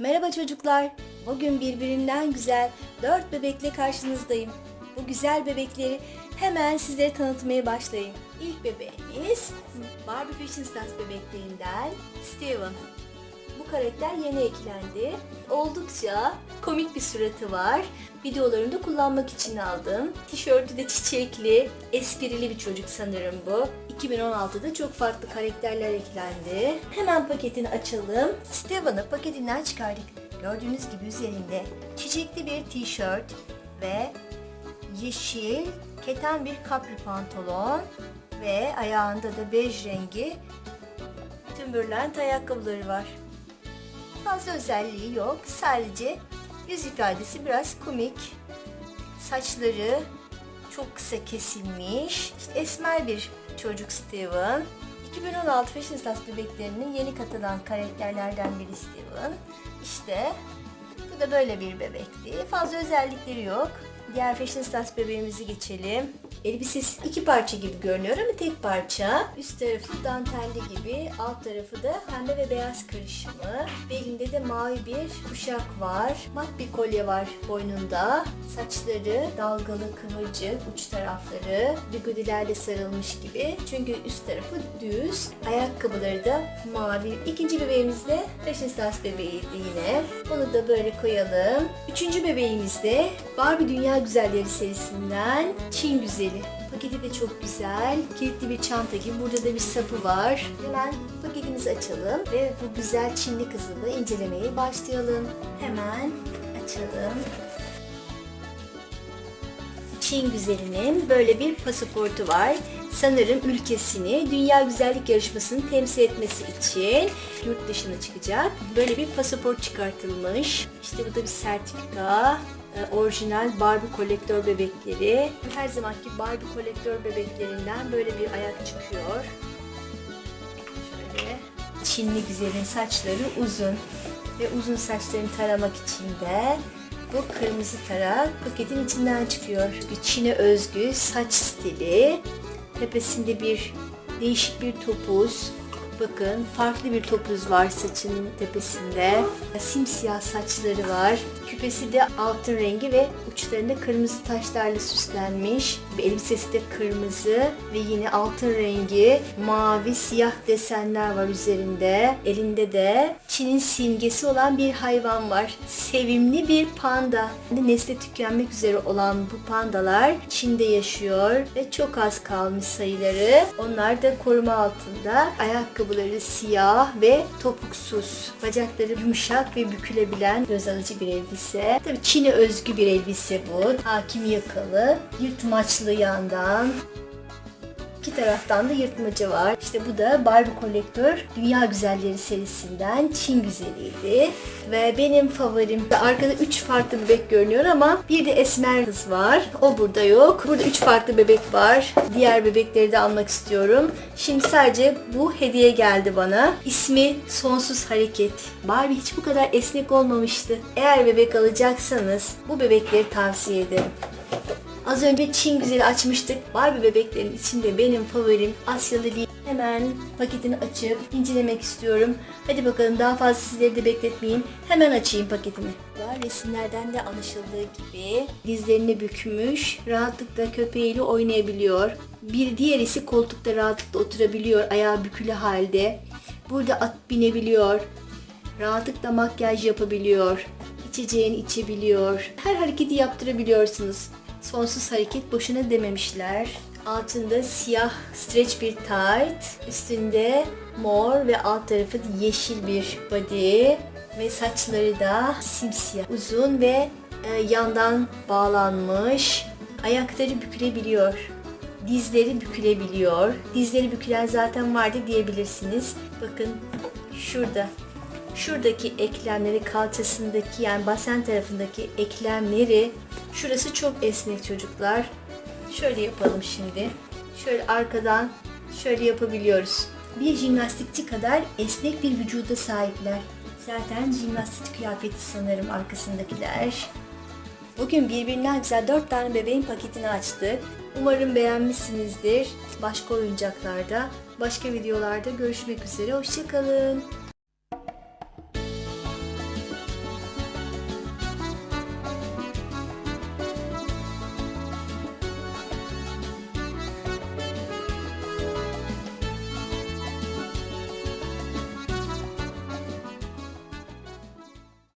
Merhaba çocuklar. Bugün birbirinden güzel dört bebekle karşınızdayım. Bu güzel bebekleri hemen sizlere tanıtmaya başlayayım. İlk bebeğimiz Barbie Fashion Stars bebeklerinden Steven. Bu karakter yeni eklendi. Oldukça komik bir suratı var. Videolarında kullanmak için aldım. Tişörtü de çiçekli, esprili bir çocuk sanırım bu. 2016'da çok farklı karakterler eklendi. Hemen paketini açalım. Steven'ı paketinden çıkardık. Gördüğünüz gibi üzerinde çiçekli bir tişört ve yeşil keten bir kapri pantolon ve ayağında da bej rengi Timberland ayakkabıları var. Fazla özelliği yok. Sadece yüz ifadesi biraz komik. Saçları çok kısa kesilmiş. İşte esmer bir çocuk Steven. 2016 Fashion Stars bebeklerinin yeni katılan karakterlerden biri Steven. İşte bu da böyle bir bebekti. Fazla özellikleri yok. Diğer Fashion Stars bebeğimizi geçelim. Elbisesi iki parça gibi görünüyor ama tek parça. Üst tarafı dantelli gibi, alt tarafı da pembe ve beyaz karışımı. Belinde de mavi bir kuşak var. Mat bir kolye var boynunda. Saçları dalgalı kıvırcık, uç tarafları bigudilerle sarılmış gibi. Çünkü üst tarafı düz. Ayakkabıları da mavi. İkinci bebeğimiz de Stars bebeğiydi yine. Onu da böyle koyalım. Üçüncü bebeğimiz de Barbie Dünya Güzelleri serisinden Çin Güzeli. Paketi de çok güzel. Kilitli bir çanta gibi. Burada da bir sapı var. Hemen paketimizi açalım ve bu güzel Çinli kızılı incelemeye başlayalım. Hemen açalım. Çin güzelinin böyle bir pasaportu var. Sanırım ülkesini Dünya Güzellik Yarışması'nı temsil etmesi için yurt dışına çıkacak. Böyle bir pasaport çıkartılmış. İşte bu da bir sertifika. Ee, Orijinal Barbie kolektör bebekleri. Her zamanki Barbie kolektör bebeklerinden böyle bir ayak çıkıyor. Şöyle. Çinli güzelin saçları uzun ve uzun saçlarını taramak için de bu kırmızı tarak paketin içinden çıkıyor. Bir Çin'e özgü saç stili. Tepesinde bir değişik bir topuz. Bakın farklı bir topuz var saçının tepesinde. Simsiyah saçları var. Küpesi de altın rengi ve uçlarında kırmızı taşlarla süslenmiş. Elbisesi de kırmızı ve yine altın rengi mavi siyah desenler var üzerinde. Elinde de Çin'in simgesi olan bir hayvan var. Sevimli bir panda. Nesli tükenmek üzere olan bu pandalar Çin'de yaşıyor ve çok az kalmış sayıları. Onlar da koruma altında. Ayakkabıları siyah ve topuksuz. Bacakları yumuşak ve bükülebilen göz alıcı bir elbise. Tabii Çin'e özgü bir elbise bu. Hakim yakalı, yırtmaçlı yandan. İki taraftan da yırtmacı var. İşte bu da Barbie Kolektör Dünya Güzelleri serisinden Çin güzeliydi. Ve benim favorim arkada 3 farklı bebek görünüyor ama bir de esmer kız var. O burada yok. Burada 3 farklı bebek var. Diğer bebekleri de almak istiyorum. Şimdi sadece bu hediye geldi bana. İsmi Sonsuz Hareket. Barbie hiç bu kadar esnek olmamıştı. Eğer bebek alacaksanız bu bebekleri tavsiye ederim. Az önce Çin güzeli açmıştık. Barbie bebeklerin içinde benim favorim Asyalı Lee. Hemen paketini açıp incelemek istiyorum. Hadi bakalım daha fazla sizleri de bekletmeyeyim. Hemen açayım paketimi. Var resimlerden de anlaşıldığı gibi dizlerini bükmüş, rahatlıkla köpeğiyle oynayabiliyor. Bir diğerisi koltukta rahatlıkla oturabiliyor ayağı bükülü halde. Burada at binebiliyor. Rahatlıkla makyaj yapabiliyor. İçeceğini içebiliyor. Her hareketi yaptırabiliyorsunuz. Sonsuz hareket boşuna dememişler. Altında siyah stretch bir tight, üstünde mor ve alt tarafı yeşil bir body ve saçları da simsiyah, uzun ve e, yandan bağlanmış. Ayakları bükülebiliyor. Dizleri bükülebiliyor. Dizleri bükülen zaten vardı diyebilirsiniz. Bakın şurada şuradaki eklemleri kalçasındaki yani basen tarafındaki eklemleri şurası çok esnek çocuklar. Şöyle yapalım şimdi. Şöyle arkadan şöyle yapabiliyoruz. Bir jimnastikçi kadar esnek bir vücuda sahipler. Zaten jimnastik kıyafeti sanırım arkasındakiler. Bugün birbirinden güzel 4 tane bebeğin paketini açtık. Umarım beğenmişsinizdir. Başka oyuncaklarda, başka videolarda görüşmek üzere. Hoşçakalın.